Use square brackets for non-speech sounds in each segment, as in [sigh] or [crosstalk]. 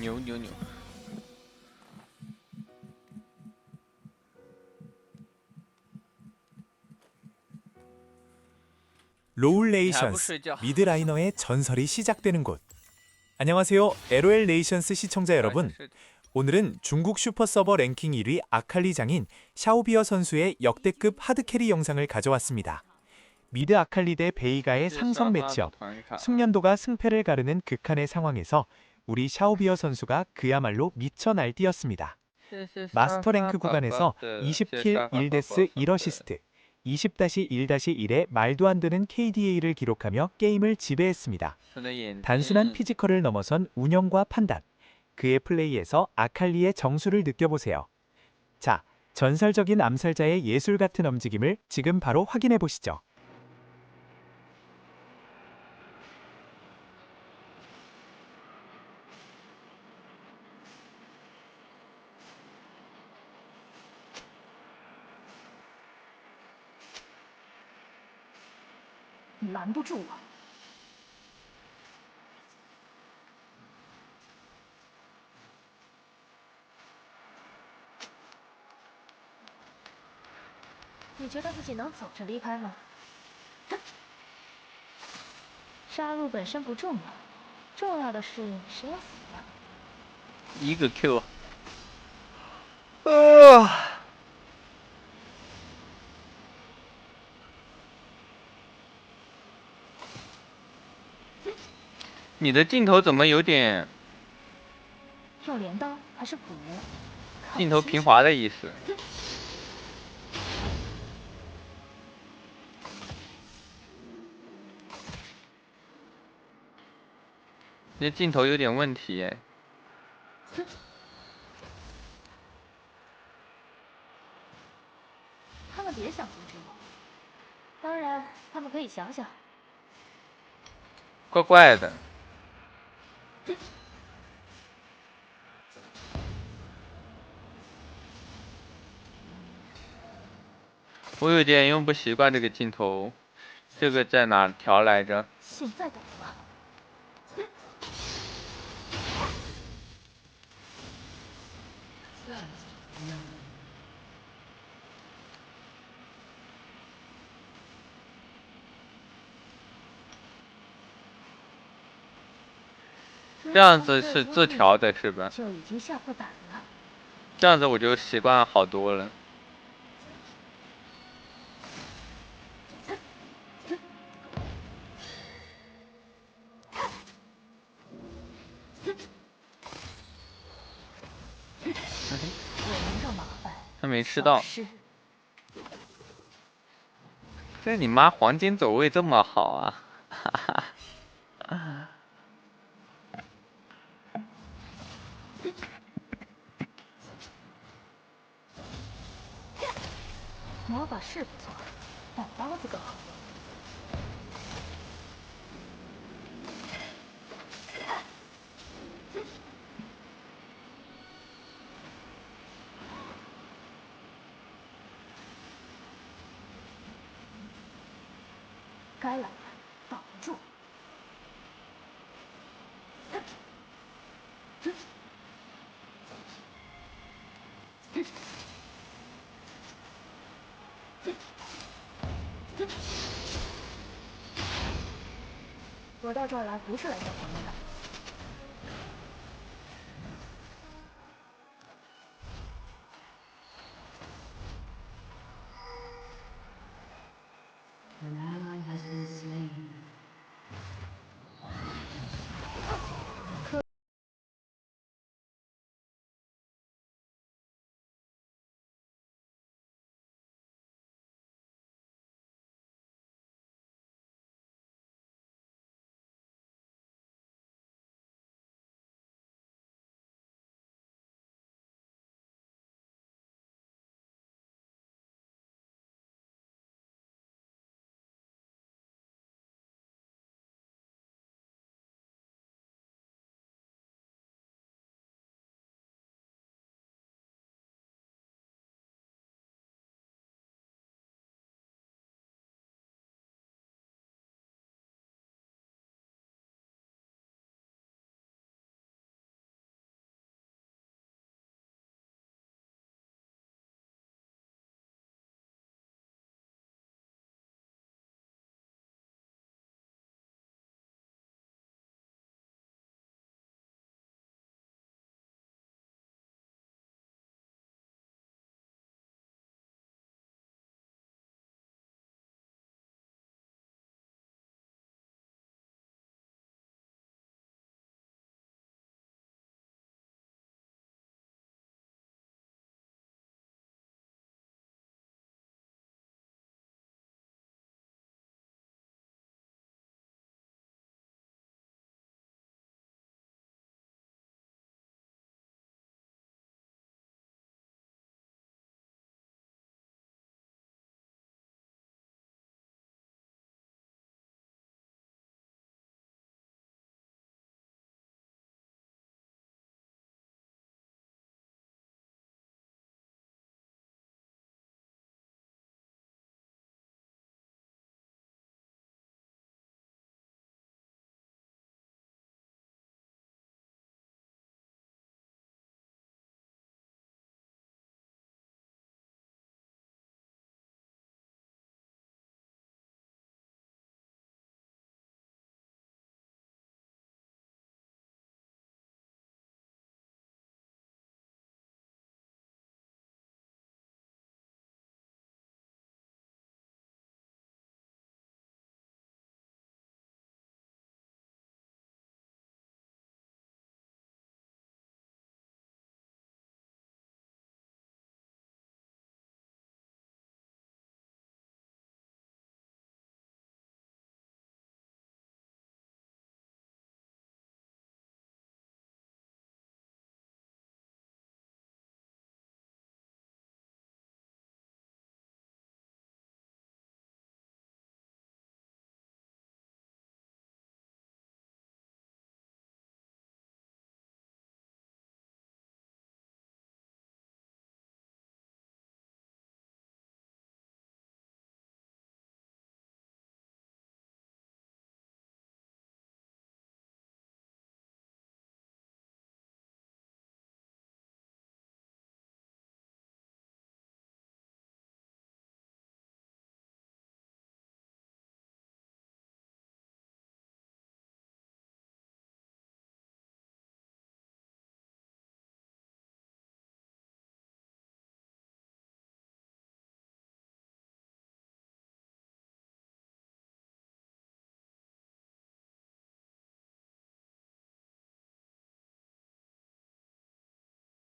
뇨뇨뇨 로울레이션스 미드라이너의 전설이 시작되는 곳. 안녕하세요 LOL 네이션스 시청자 여러분. 오늘은 중국 슈퍼서버 랭킹 1위 아칼리장인 샤오비어 선수의 역대급 하드캐리 영상을 가져왔습니다. 미드 아칼리 대 베이가의 상성 매치업, 숙련도가 승패를 가르는 극한의 상황에서 우리 샤오비어 선수가 그야말로 미쳐 날뛰었습니다. 마스터랭크 구간에서 20킬 1데스 1어시스트, 20-1-1의 말도 안 되는 KDA를 기록하며 게임을 지배했습니다. 단순한 피지컬을 넘어선 운영과 판단, 그의 플레이에서 아칼리의 정수를 느껴보세요. 자, 전설적인 암살자의 예술 같은 움직임을 지금 바로 확인해 보시죠. 拦不住我。你觉得自己能走着离开吗？杀戮本身不重要，重要的是谁要死。一个 Q。呃，你的镜头怎么有点用镰刀还是斧？看镜头平。滑的意思？这镜头有点问题哎。他们别想阻止我。当然，他们可以想想。怪怪的。我有点用不习惯这个镜头，这个在哪调来着？现在懂了这样子是自调的，是吧？就已经吓破胆了。这样子我就习惯好多了。他没吃到这你妈黄金走位这么好啊！哈哈。魔法是不错，但包子更好。该来了，挡不住。我到这儿来不是来交朋友的。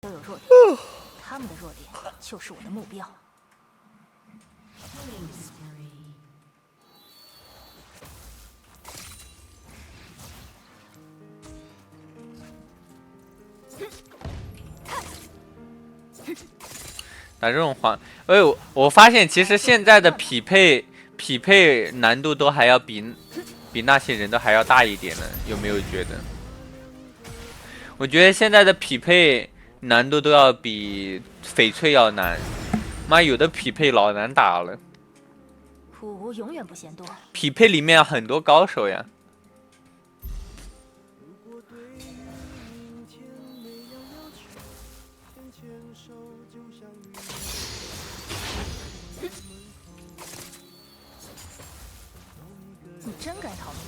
都有弱点，他们的弱点就是我的目标。打这种黄，哎，我我发现其实现在的匹配匹配难度都还要比比那些人都还要大一点呢，有没有觉得？我觉得现在的匹配难度都要比翡翠要难，妈有的匹配老难打了，苦无永远不嫌多，匹配里面很多高手呀。你真该逃命！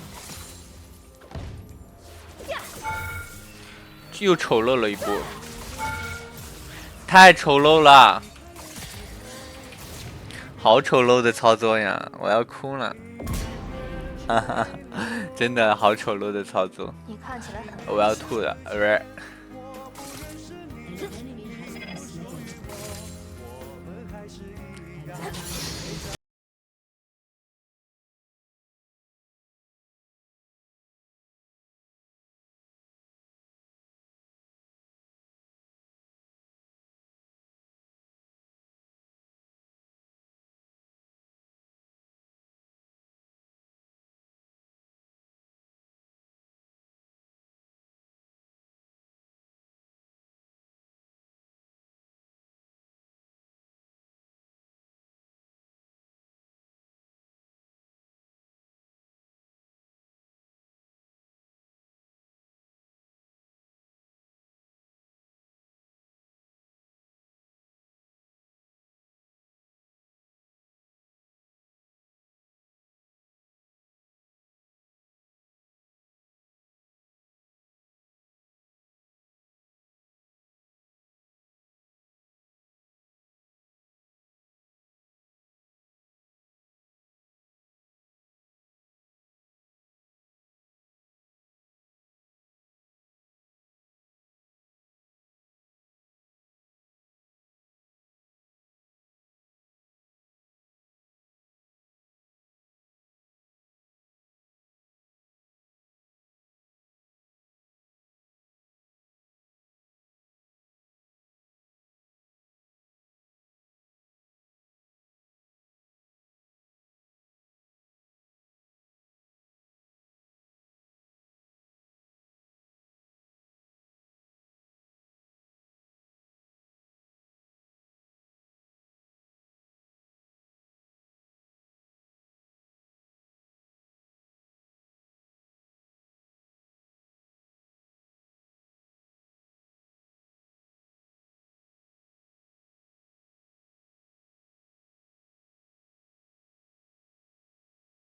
又丑陋了一波，太丑陋了，好丑陋的操作呀！我要哭了，哈哈，真的好丑陋的操作，你看起来很我要吐了，呃。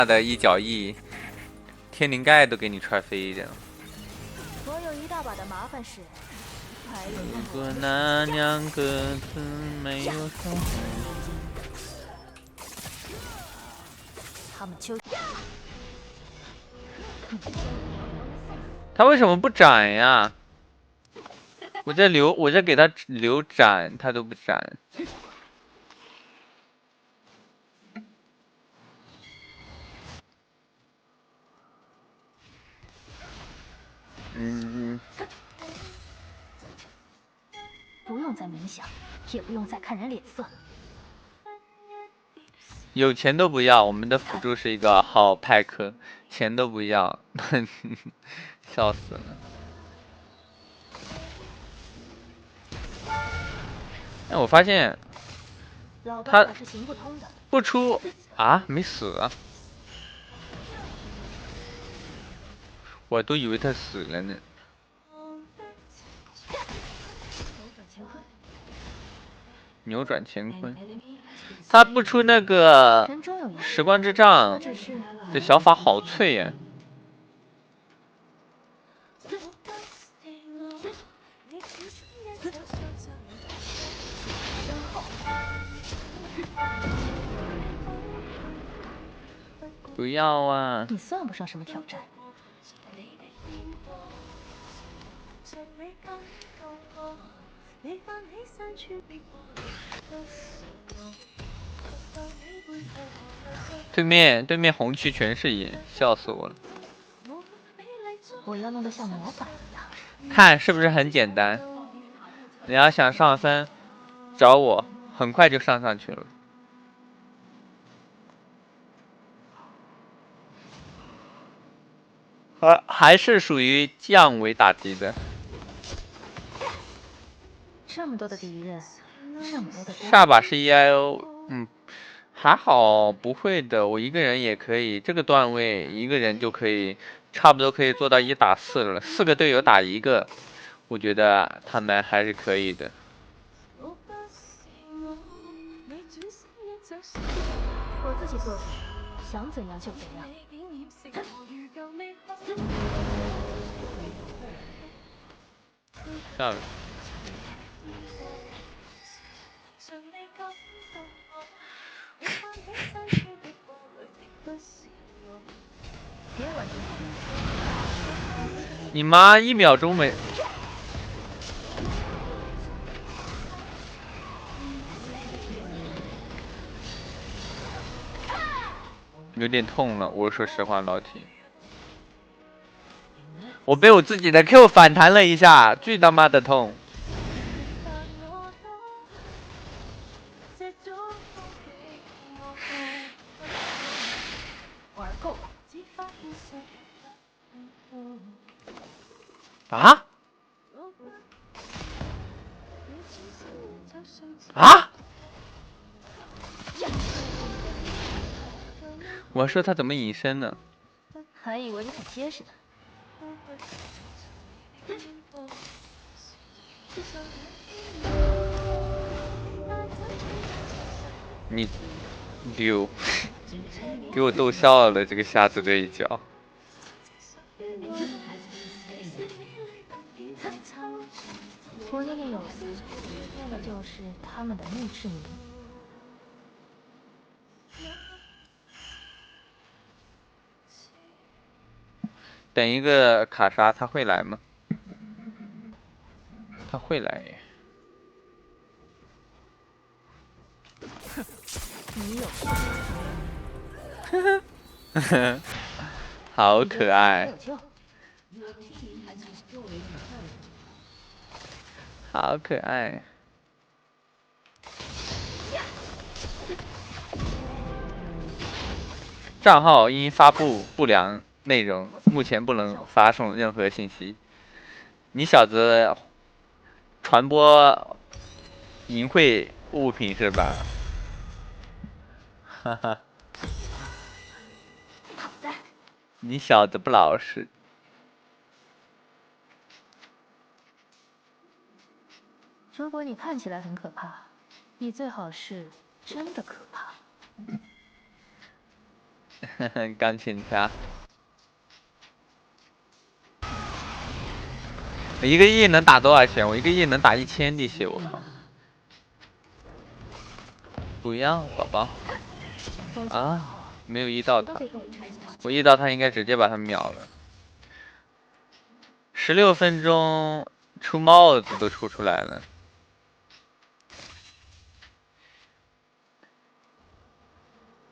他的一脚翼，天灵盖都给你踹飞的。我有一大把的麻烦事，还有如果那两个字没有说，他们就他为什么不斩呀？我在留，我在给他留斩，他都不斩。嗯，不用再冥想，也不用再看人脸色。有钱都不要，我们的辅助是一个好派克，钱都不要，[laughs] 笑死了。哎，我发现他。不出啊，没死啊，我都以为他死了呢。扭转乾坤，他不出那个时光之杖我只是这小法好脆呀！不要啊！你算不上什么挑战。对面对面红区全是野，笑死我了。我要弄得像魔法一样。看是不是很简单？你要想上分，找我，很快就上上去了。还还是属于降维打击的。这么多的敌人，这么多的下把是 E I O，嗯，还好不会的，我一个人也可以，这个段位一个人就可以，差不多可以做到一打四了，四个队友打一个，我觉得他们还是可以的。我自己做主，想怎样就怎样。下面你妈一秒钟没。有点痛了，我说实话，老铁，我被我自己的 Q 反弹了一下，巨他妈的痛。啊啊！我说他怎么隐身呢？还以为你很结实呢。你丢，给我逗笑了，这个瞎子这一脚。我念念有词，那个就是他们的墓志铭。等一个卡莎，他会来吗？他会来耶。你有 [laughs] 好可爱，好可爱。账号因发布不良内容，目前不能发送任何信息。你小子传播淫秽物品是吧？哈哈，你小子不老实。如果你看起来很可怕，你最好是真的可怕。[laughs] 钢琴家，我一个亿能打多少钱？我一个亿能打一千滴血，我靠！不要，宝宝 [laughs] 啊，没有 E 到他我拆起来。我 E 到他应该直接把他秒了。十六分钟出帽子都出出来了。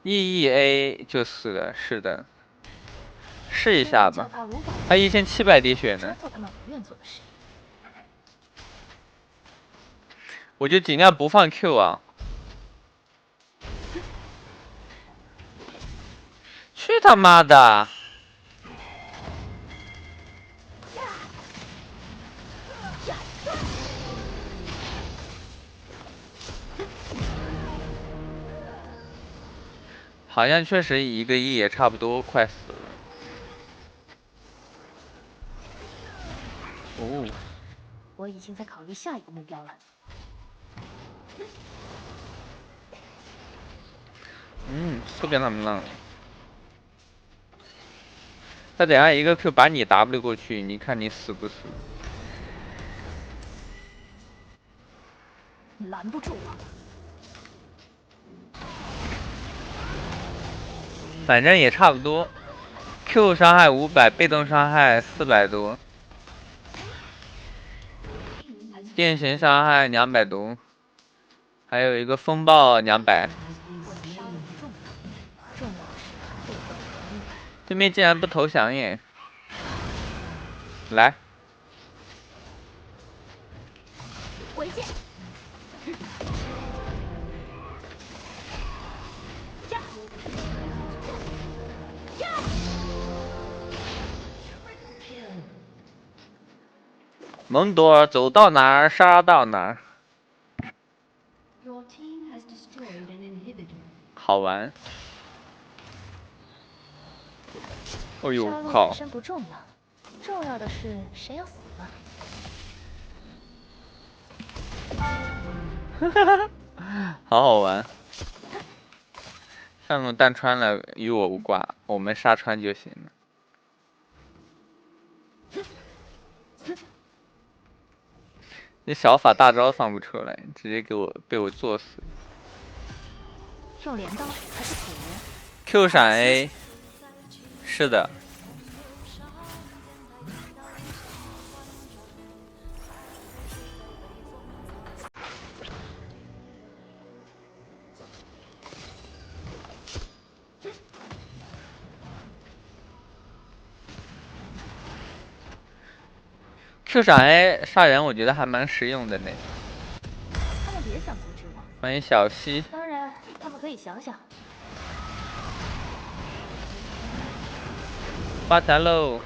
E E A 就死了，是的，试一下吧。他五百，他一千七百滴血呢。我就尽量不放 Q 啊。去他妈的！好像确实一个亿也差不多快死了。哦，我已经在考虑下一个目标了。嗯，特别他们浪。他等下一个 Q 把你 W 过去，你看你死不死？你拦不住我。反正也差不多。Q 伤害五百，被动伤害四百多。电神伤害两百多，还有一个风暴两百。我的杀戮不重要，重要的是后方防御。对面竟然不投降耶！来，回去。蒙多走到哪儿杀到哪儿，好玩。哎呦杀戮靠！身不重要，重要的是谁要死了。哈 [laughs] 哈好好玩。上路弹穿了与我无关，我们杀穿就行了。[laughs] 这小法大招放不出来，直接给我被我作死。用镰刀还是斧镰？Q 闪 A，是的，Q 闪 A 杀人，我觉得还蛮实用的呢。他们别想阻止我。欢迎小西，当然，他们可以想想。发财喽！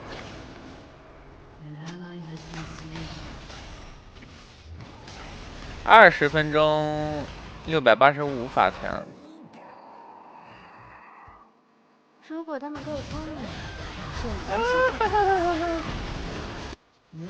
二十分钟，六百八十五法强。如果他们够聪明，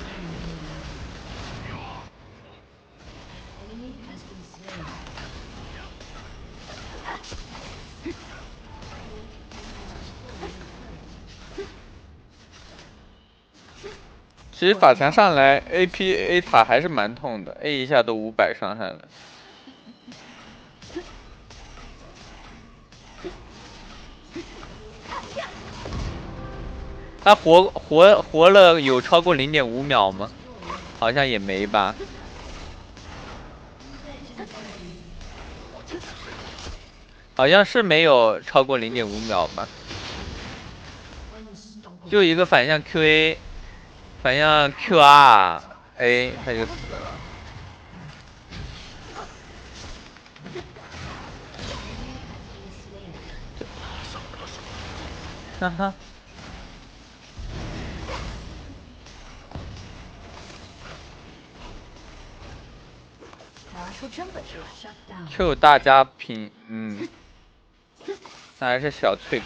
其实法强上来 A P A 塔还是蛮痛的，A 一下都五百伤害了。他活活活了有超过零点五秒吗？好像也没吧。好像是没有超过零点五秒吧。就一个反向 QA，反正 QR A，他就死了。哈哈 [laughs] 拿出真本事来。，Q 大家品，嗯，[laughs] 那还是小脆皮。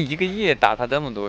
一个月打他这么多